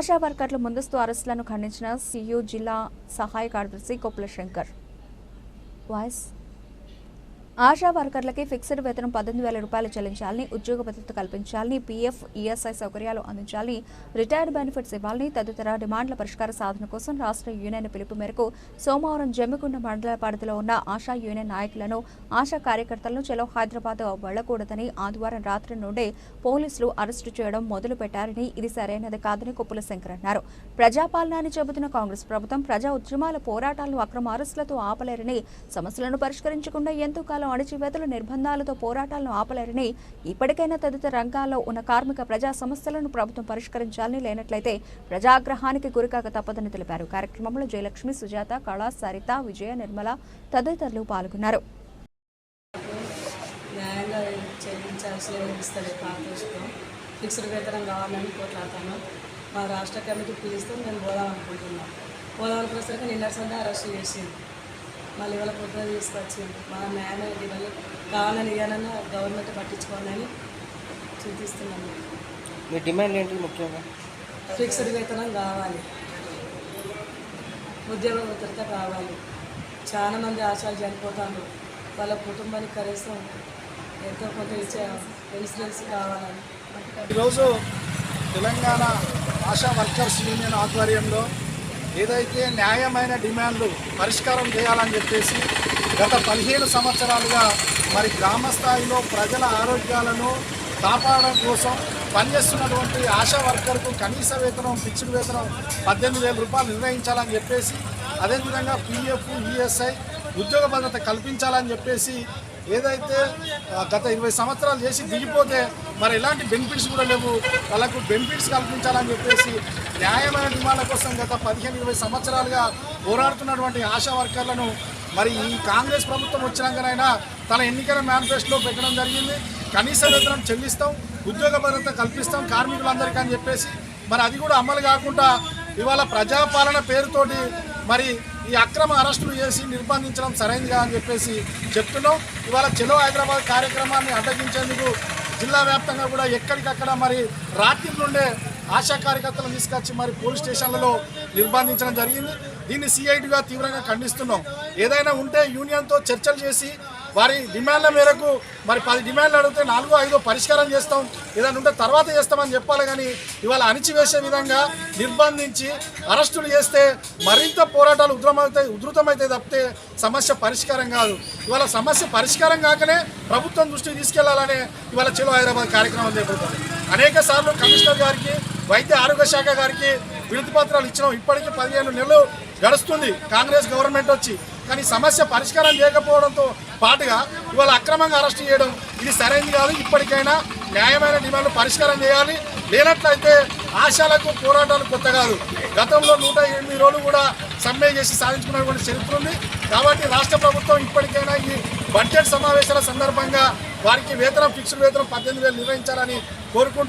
ఆశా వర్కర్ల ముందస్తు అరెస్టులను ఖండించిన సియు జిల్లా సహాయ కార్యదర్శి కొప్పుల శంకర్. వాయిస్ ఆశా వర్కర్లకి ఫిక్స్డ్ వేతనం పద్దెనిమిది వేల రూపాయలు చెల్లించాలని ఉద్యోగ భద్రత కల్పించాలని పీఎఫ్ ఈఎస్ఐ సౌకర్యాలు అందించాలని రిటైర్డ్ బెనిఫిట్స్ ఇవ్వాలని తదితర డిమాండ్ల పరిష్కార సాధన కోసం రాష్ట్ర యూనియన్ పిలుపు మేరకు సోమవారం జమ్మికుండ మండల పరిధిలో ఉన్న ఆశా యూనియన్ నాయకులను ఆశా కార్యకర్తలను చెలో హైదరాబాద్ వెళ్ళకూడదని ఆదివారం రాత్రి నుండే పోలీసులు అరెస్టు చేయడం మొదలు పెట్టారని ఇది సరైనది కాదని కొప్పుల శంకర్ అన్నారు. ప్రజాపాలన అని చెబుతున్న కాంగ్రెస్ ప్రభుత్వం ప్రజా ఉద్యమాల పోరాటాలను అక్రమ అరెస్టులతో ఆపలేరని సమస్యలను పరిష్కరించకుండా ఎంతో కాలం అణచివేతలు నిర్బంధాలతో పోరాటాలను ఆపలేరని ఇప్పటికైనా తదితర రంగాల్లో ఉన్న కార్మిక ప్రజా సమస్యలను ప్రభుత్వం పరిష్కరించాలని లేనట్లయితే ప్రజాగ్రహానికి గురికాక తప్పదని తెలిపారు. కార్యక్రమంలో జయలక్ష్మి సుజాత కళా సరిత విజయ నిర్మల తదితరులు పాల్గొన్నారు. న్యాయంగా చెల్లించాల్సిన ఇస్తుంది పార్టీస్తో ఫిక్స్డ్ వేతనం కావాలని పోట్లాడతాను మా రాష్ట్ర కమిటీ పిలిస్తే మేము పోదాం అనుకుంటున్నాం. పోదాం అనుకునేసరికి నిన్న సండే అరెస్ట్ చేసింది. మళ్ళీ ఇవాళ పొద్దున తీసుకొచ్చింది మా న్యాయమైన డిమాండ్ కావాలని ఇవ్వాలన్నా గవర్నమెంట్ పట్టించుకోవాలని చింతిస్తున్నాము మీ డిమాండ్ ఏంటి ముఖ్యంగా? ఫిక్స్డ్ వేతనం కావాలి. ఉద్యోగ భద్రత కావాలి. చాలా మంది ఆశాలు చనిపోతారు. వాళ్ళ కుటుంబానికి కనీసం ఎంతో కొంత ఇచ్చే ఇన్సూరెన్స్ కావాలని. ఈరోజు తెలంగాణ ఆశా వర్కర్స్ యూనియన్ ఆధ్వర్యంలో ఏదైతే న్యాయమైన డిమాండ్లు పరిష్కారం చేయాలని చెప్పేసి గత పదిహేను సంవత్సరాలుగా మరి గ్రామ స్థాయిలో ప్రజల ఆరోగ్యాలను కాపాడడం కోసం పనిచేస్తున్నటువంటి ఆశా వర్కర్కు కనీస వేతనం ఫిక్స్డ్ వేతనం పద్దెనిమిది వేల రూపాయలు నిర్ణయించాలని చెప్పేసి అదేవిధంగా పిఎఫ్ ఈఎస్ఐ ఉద్యోగ భద్రత కల్పించాలని చెప్పేసి ఏదైతే గత ఇరవై సంవత్సరాలు చేసి దిగిపోతే మరి ఎలాంటి బెనిఫిట్స్ కూడా లేవు. వాళ్ళకు బెనిఫిట్స్ కల్పించాలని చెప్పేసి న్యాయమైన డిమాండ్ల కోసం గత పదిహేను ఇరవై సంవత్సరాలుగా పోరాడుతున్నటువంటి ఆశా వర్కర్లను మరి ఈ కాంగ్రెస్ ప్రభుత్వం వచ్చినాకనైనా తన ఎన్నికల మేనిఫెస్టోలో పెట్టడం జరిగింది. కనీస వేతనం చెల్లిస్తాం ఉద్యోగ భద్రత కల్పిస్తాం కార్మికులందరికీ అని చెప్పేసి మరి అది కూడా అమలు కాకుండా ఇవాళ ప్రజాపాలన పేరుతోటి మరి ఈ అక్రమ అరెస్టులు చేసి నిర్బంధించడం సరైనదిగా అని చెప్పేసి చెప్తున్నాం. ఇవాళ చెలో హైదరాబాద్ కార్యక్రమాన్ని అడ్డగించేందుకు జిల్లా వ్యాప్తంగా కూడా ఎక్కడికక్కడ మరి రాత్రి నుండే ఆశా కార్యకర్తలను తీసుకొచ్చి మరి పోలీస్ స్టేషన్లలో నిర్బంధించడం జరిగింది. దీన్ని సిఐటిగా తీవ్రంగా ఖండిస్తున్నాం. ఏదైనా ఉంటే యూనియన్తో చర్చలు చేసి వారి డిమాండ్ల మేరకు మరి పది డిమాండ్లు అడిగితే నాలుగో ఐదో పరిష్కారం చేస్తాం. ఏదైనా ఉంటే తర్వాత చేస్తామని చెప్పాలి కానీ ఇవాళ అణిచివేసే విధంగా నిర్బంధించి అరెస్టులు చేస్తే మరింత పోరాటాలు ఉద్రమవుతాయి ఉధృతమైతే తప్పితే సమస్య పరిష్కారం కాదు. ఇవాళ సమస్య పరిష్కారం కాకనే ప్రభుత్వం దృష్టికి తీసుకెళ్ళాలనే ఇవాళ చెలో హైదరాబాద్ కార్యక్రమం చేపడుతుంది. అనేక సార్లు కమిషనర్ గారికి వైద్య ఆరోగ్య శాఖ గారికి వినతి పత్రాలు ఇచ్చినాం. ఇప్పటికీ పదిహేను నెలలు గడుస్తుంది. కాంగ్రెస్ గవర్నమెంట్ వచ్చి కానీ సమస్య పరిష్కారం చేయకపోవడంతో పాటుగా ఇవాళ అక్రమంగా అరెస్ట్ చేయడం ఇది సరైనది కాదు. ఇప్పటికైనా న్యాయమైన డిమాండ్లు పరిష్కారం చేయాలి. లేనట్లయితే ఆశాలకు పోరాటాలు కొత్త కాదు. గతంలో నూట ఎనిమిది రోజులు కూడా సమ్మె చేసి సాధించుకున్నటువంటి చరిత్ర ఉంది. కాబట్టి రాష్ట్ర ప్రభుత్వం ఇప్పటికైనా ఈ బడ్జెట్ సమావేశాల సందర్భంగా వారికి వేతనం ఫిక్స్డ్ వేతనం పద్దెనిమిది వేలు నిర్వహించాలని కోరుకుంటూ